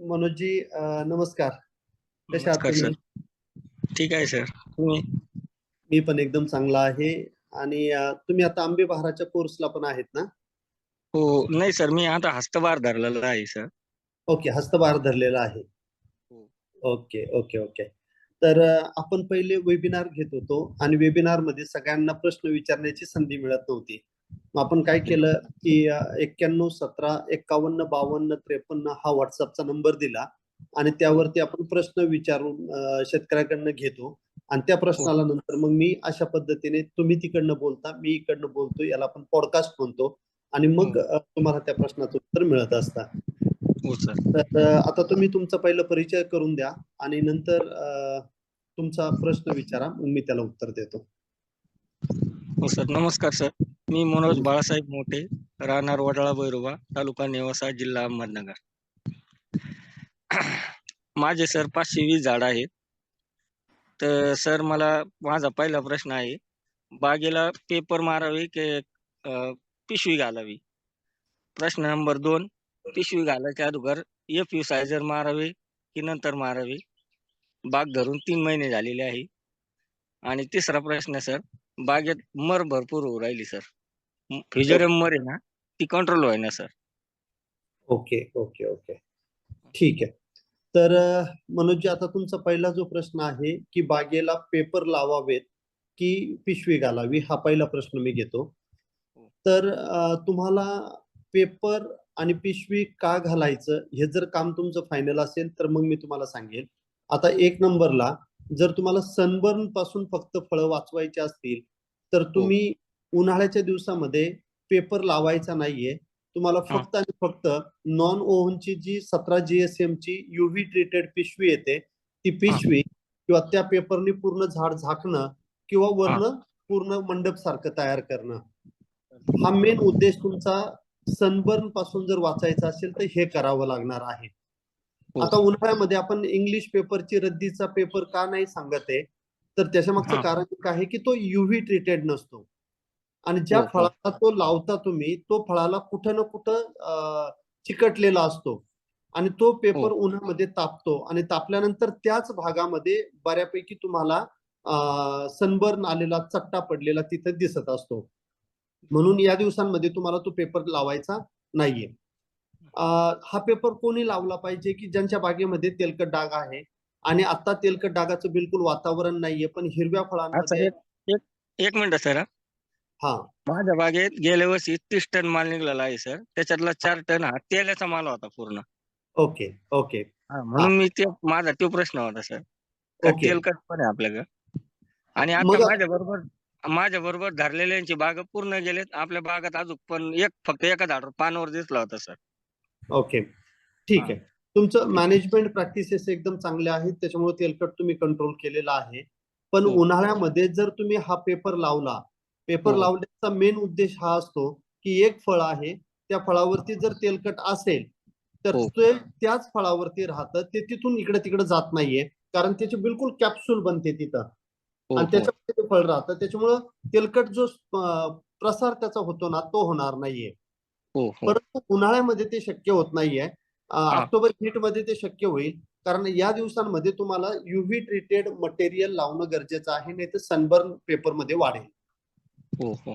मनोजजी अ, नमस्कार. कशा आहात ठीक आहे सर. तुम्ही मी पण एकदम चांगला आहे. आणि तुम्ही आता आंबे बहाराच्या कोर्सला पण आहेत ना? हो. नाही सर मी आता हस्तभार धरलेला आहे सर. ओके हस्तभार धरलेला आहे. हो. Okay okay okay. तर आपण पहिले वेबिनार घेत होतो. आणि वेबिनारमध्ये सगळ्यांना प्रश्न विचारण्याची संधी मिळत नव्हती. मग आपण काय केलं की एक्क्याण्णव सतरा एक्कावन्न बावन्न त्रेपन्न हा व्हॉट्सअपचा नंबर दिला आणि त्यावरती आपण प्रश्न विचारून शेतकऱ्याकडनं घेतो. आणि त्या प्रश्नाला नंतर मग मी अशा पद्धतीने तुम्ही तिकडनं बोलता मी इकडनं बोलतो याला आपण पॉडकास्ट म्हणतो. आणि मग अ, तुम्हाला त्या प्रश्नाचं उत्तर मिळत असतं. हो तर आता तुम्ही तुमचा पहिला परिचय करून द्या आणि नंतर तुमचा प्रश्न विचारा मग मी त्याला उत्तर देतो. हो सर. नमस्कार सर. मी मनोज बाळासाहेब मोठे राहणार वडाळा बैरोबा तालुका नेवासा जिल्हा अहमदनगर. माझे सर पाचशे वीस झाड आहेत. तर सर मला माझा पहिला प्रश्न आहे बागेला पेपर मारावे की पिशवी घालावी? प्रश्न नंबर दोन पिशवी घालायच्या अगोदर एफ यू सायझर मारावे की नंतर मारावे? बाग धरून तीन महिने झालेले आहे. आणि तिसरा प्रश्न सर बागेत मर भरपूर होऊ राहिली सर. फ्युजरम मर आहे ना ती कंट्रोल होईना सर ओके ओके ओके. ठीक आहे. तर अ, मनोजजी आता तुमचा पहिला जो प्रश्न आहे की बागेला पेपर लावावेत की पिशवी घालावी हा पहिला प्रश्न मी घेतो. तर तुम्हाला पेपर आणि पिशवी का घालायचं हे जर काम तुमचं फायनल असेल तर मग मी तुम्हाला सांगेन. आता एक नंबरला जर तुम्हाला सनबर्नपासून फक्त फळं वाचवायची असतील तर तुम्ही उन्हाळ्याच्या दिवसामध्ये पेपर लावायचा नाहीये. तुम्हाला फक्त आणि फक्त नॉन ओव्हनची जी सतरा जीएसएम ची युव्ही ट्रीटेड पिशवी येते ती पिशवी किंवा त्या पेपरनी पूर्ण झाड झाकणं किंवा वरनं पूर्ण मंडप सारखं तयार करणं. हा मेन उद्देश तुमचा सनबर्नपासून जर वाचायचा असेल तर हे करावं लागणार आहे. हो. आता उन्हाळ्यामध्ये आपण इंग्लिश पेपरची रद्दीचा पेपर का नाही सांगत आहे? तर त्याच्या मागचं. कारण एक आहे की तो युव्ही ट्रीटेड नसतो. आणि ज्या हो, हो. फळाला तो लावता तुम्ही तो फळाला कुठं ना कुठं चिकटलेला असतो. आणि तो पेपर हो. उन्हामध्ये तापतो आणि तापल्यानंतर त्याच भागामध्ये बऱ्यापैकी तुम्हाला सनबर्न आलेला चट्टा पडलेला तिथे दिसत असतो. म्हणून या दिवसांमध्ये तुम्हाला तो पेपर लावायचा नाहीये. हा पेपर कोणी लावला पाहिजे की ज्यांच्या बागेमध्ये तेलकट डाग आहे? आणि आता तेलकट डागाचं बिलकुल वातावरण नाहीये पण हिरव्या फळांमध्ये एक एक एक मिनिट सर. हा. माझ्या बागेत गेल्या वर्षी तीस टन माल निघालेला आहे सर. त्याच्यातला चार टन हा तेलाचा माल होता पूर्ण. Okay okay. हा, म्हणून मी ते माझा तो प्रश्न होता सर. ओके. तेलकट पण आहे आपल्याकडे. आणि मग- आता माझ्या बरोबर माझ्या बरोबर धरलेल्यांची बाग पूर्ण गेलेत. आपल्या बागात अजून पण एक फक्त एका झाडावर पानावर दिसला होता सर. ओके. ठीक. आहे. तुमचं मॅनेजमेंट प्रॅक्टिसेस एकदम चांगले आहेत. त्याच्यामुळे तेलकट तुम्ही कंट्रोल केलेला आहे. पण हो. उन्हाळ्यामध्ये जर तुम्ही हा पेपर लावला पेपर हो. लावण्याचा मेन उद्देश हा असतो की एक फळ आहे त्या फळावरती जर तेलकट असेल तर हो. ते त्याच फळावरती राहतं ते तिथून इकडे तिकडे जात नाहीये कारण त्याची बिलकुल कॅप्सूल बनते तिथं हो, आणि. त्याच्यामध्ये ते फळ राहतं त्याच्यामुळं तेलकट जो प्रसार त्याचा होतो ना तो होणार नाहीये. परंतु उन्हाळ्यामध्ये ते शक्य होत नाहीये ऑक्टोबर हीटमध्ये ते शक्य होईल कारण या दिवसांमध्ये तुम्हाला युव्ही ट्रीटेड मटेरियल लावणं गरजेचं आहे नाही तर सनबर्न पेपरमध्ये वाढेल हो, हो.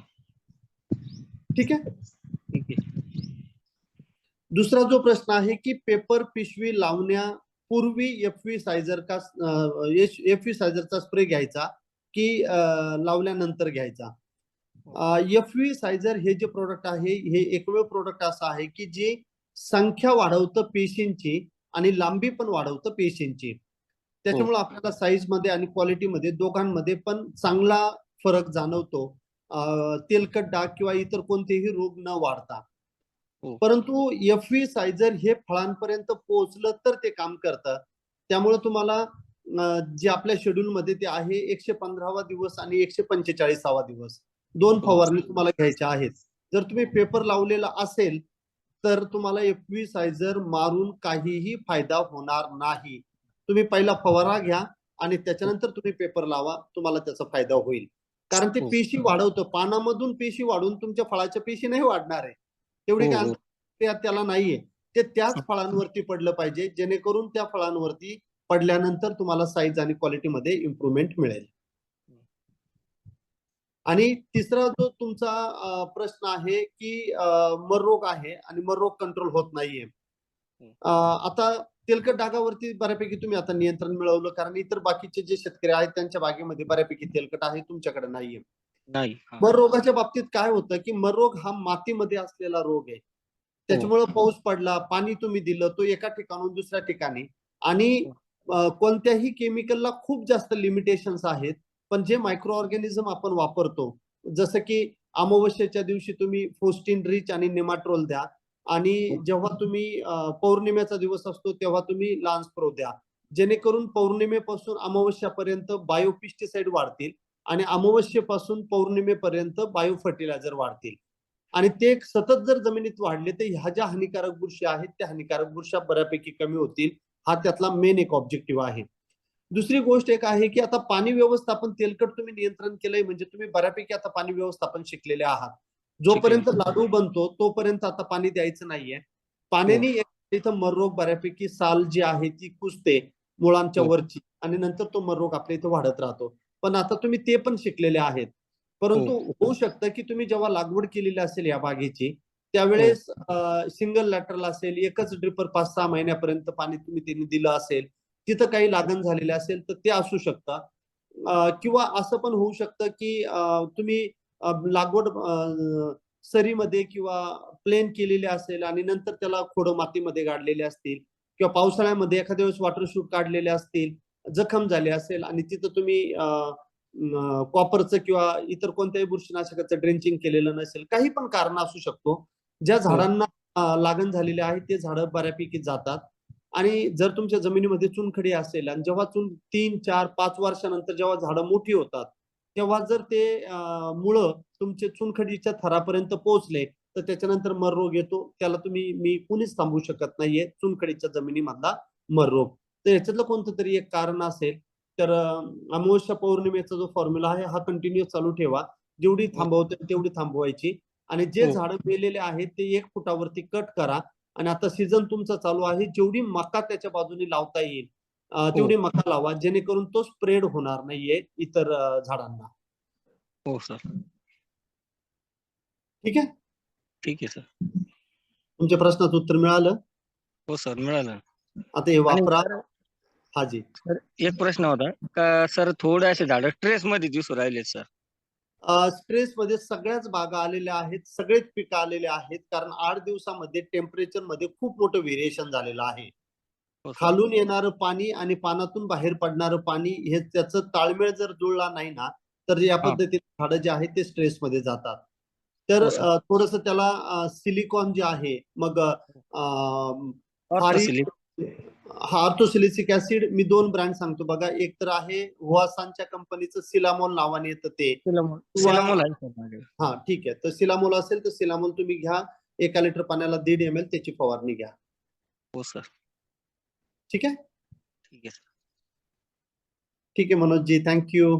ठीक आहे? ठीक आहे. दुसरा जो प्रश्न आहे की पेपर पिशवी लावण्यापूर्वी एफ व्ही सायझर का एफ व्ही सायझरचा स्प्रे घ्यायचा की लावल्यानंतर घ्यायचा? एफ व्ही सायझर हे जे प्रोडक्ट आहे हे एकमेव प्रोडक्ट असं आहे की जे संख्या वाढवतं पेशींची आणि लांबी पण वाढवतं पेशींची. त्याच्यामुळे आपल्याला साईजमध्ये आणि क्वालिटी मध्ये दोघांमध्ये पण चांगला फरक जाणवतो. तेलकट डाग किंवा इतर कोणतेही रोग न वाढता. हो. परंतु एफ व्ही सायझर हे फळांपर्यंत पोहोचलं तर ते काम करतं. त्यामुळे तुम्हाला जे आपल्या शेड्यूल मध्ये ते आहे एकशे पंधरावा दिवस आणि एकशे पंचेचाळीसावा दिवस. दोन हो. फवारणी तुम्हाला घ्यायच्या आहेत. जर तुम्ही पेपर लावलेला असेल तर तुम्हाला एफ व्ही सायझर मारून काहीही फायदा होणार नाही. तुम्ही पहिला फवारा घ्या आणि त्याच्यानंतर तुम्ही पेपर लावा तुम्हाला त्याचा फायदा होईल. कारण ते हो. पेशी वाढवतं. पानामधून पेशी वाढून तुमच्या फळाच्या पेशी नाही वाढणार आहे. तेवढी हो, काय हो. ते त्याला नाहीये. ते त्याच फळांवरती पडलं पाहिजे जेणेकरून त्या फळांवरती पडल्यानंतर तुम्हाला साईज आणि क्वालिटीमध्ये इम्प्रुव्हमेंट मिळेल. आणि तिसरा जो तुमचा प्रश्न आहे की अ, मररोग आहे आणि मररोग कंट्रोल होत नाहीये. आता तेलकट डागावरती बऱ्यापैकी तुम्ही आता नियंत्रण मिळवलं. कारण इतर बाकीचे जे शेतकरी आहेत त्यांच्या बागेमध्ये बऱ्यापैकी तेलकट आहे तुमच्याकडे नाहीये. नाही हा. मर रोगाच्या बाबतीत काय होतं की मर रोग हा मातीमध्ये असलेला रोग आहे. त्याच्यामुळे पाऊस पडला पाणी तुम्ही दिलं तो एका ठिकाणून दुसऱ्या ठिकाणी. आणि अ, कोणत्याही केमिकलला खूप जास्त लिमिटेशन्स आहेत. पण जे मायक्रो ऑर्गॅनिझम आपण वापरतो जसं की अमावस्येच्या दिवशी तुम्ही फोस्टिन रिच आणि नेमाट्रोल द्या आणि जेव्हा तुम्ही पौर्णिमेचा दिवस असतो तेव्हा तुम्ही लान्स प्रो द्या. जेणेकरून पौर्णिमेपासून अमावस्यापर्यंत बायोपिस्टिसाइड वाढतील आणि अमावस्येपासून पौर्णिमेपर्यंत बायो फर्टिलायझर वाढतील. आणि ते सतत जर जमिनीत वाढले तर ह्या ज्या हानिकारक बुरशी आहेत त्या हानिकारक बुरशा बऱ्यापैकी कमी होतील. हा त्यातला मेन एक ऑब्जेक्टिव्ह आहे. दुसरी गोष्ट एक आहे की आता पाणी व्यवस्थापन तेलकट तुम्ही नियंत्रण केलंय म्हणजे तुम्ही बऱ्यापैकी आता पाणी व्यवस्थापन शिकलेले आहात. जोपर्यंत लाडू बनतो तोपर्यंत आता पाणी द्यायचं नाहीये. पाण्याने इथं मररोग बऱ्यापैकी साल जी आहे ती कुजते मुळांच्या हो. वरची आणि नंतर तो मररोग आपल्या इथं वाढत राहतो. पण आता तुम्ही ते पण शिकलेले आहेत. परंतु होऊ शकतं की तुम्ही जेव्हा लागवड केलेली असेल या बागेची त्यावेळेस सिंगल लॅटरल असेल एकच ड्रिपर पाच सहा महिन्यापर्यंत पाणी तुम्ही त्यांनी दिलं असेल तिथं काही लागण झालेले असेल तर ते असू शकतं. किंवा असं पण होऊ शकतं की तुम्ही लागवड सरीमध्ये किंवा प्लेन केलेली असेल आणि नंतर त्याला खोडं मातीमध्ये गाडलेले असतील किंवा पावसाळ्यामध्ये एखाद्या वेळेस वॉटर शूट काढलेले असतील जखम झाले असेल आणि तिथं तुम्ही कॉपरचं किंवा इतर कोणत्याही बुरशीनाशकाचं ड्रेंचिंग केलेलं नसेल काही पण कारण असू शकतो. ज्या झाडांना अं, लागण झालेली आहे ते झाडं बऱ्यापैकी जातात. आणि जर तुमच्या जमिनीमध्ये चुनखडी असेल आणि जेव्हा चुन तीन चार पाच वर्षानंतर जेव्हा झाडं मोठी होतात तेव्हा जर ते मुळं तुमचे चुनखडीच्या थरापर्यंत पोहोचले तर त्याच्यानंतर मर रोग येतो. त्याला तुम्ही मी कुणीच थांबवू शकत नाहीये चुनखडीच्या जमिनीमधला मर रोग तर याच्यातलं कोणतं तरी एक कारण असेल तर अमावस्या पौर्णिमेचा जो फॉर्म्युला आहे हा कंटिन्यू चालू ठेवा. जेवढी थांबवते तेवढी थांबवायची. आणि जे हो. झाडं मेलेले आहेत ते एक फुटावरती कट करा. आणि आता सीझन तुमचा चालू आहे जेवढी मका त्याच्या बाजूने लावता येईल तेवढी मका लावा जेणेकरून तो स्प्रेड होणार नाहीये इतर झाडांना. हो सर. ठीक आहे? ठीक आहे सर. तुमच्या प्रश्नाचं उत्तर मिळालं? हो सर मिळालं. आता हे वापरा. हा जी. सर, एक प्रश्न होता. का सर थोडे असे झाड ट्रेस मध्ये दिसू राहिले सर? स्ट्रेस मध्ये सगळ्याच बागा आलेल्या आहेत सगळेच पिकं आलेले आहेत कारण आठ दिवसामध्ये टेम्परेचरमध्ये खूप मोठं व्हेरिएशन झालेलं आहे. हो. खालून येणारं पाणी आणि पानातून बाहेर पडणारं पाणी हे त्याचं ताळमेळ जर जुळला नाही ना तर या हा. पद्धतीने झाडं जे आहेत ते स्ट्रेस मध्ये जातात. तर हो. थोडस त्याला सिलिकॉन जे आहे मग. हा ऑर्थोसिलिसिक ऍसिड मी दोन ब्रँड सांगतो बघा. एक तर आहे हुआसानच्या कंपनीचं सिलामोल नावाने येतं ते. सिलामोल. हा ठीक आहे. तर सिलामोल असेल तर सिलामोल तुम्ही घ्या. एका लिटर पाण्याला दीड एम एल त्याची फवारणी घ्या. हो सर. ठीक आहे ठीक आहे सर ठीक आहे मनोज जी थँक्यू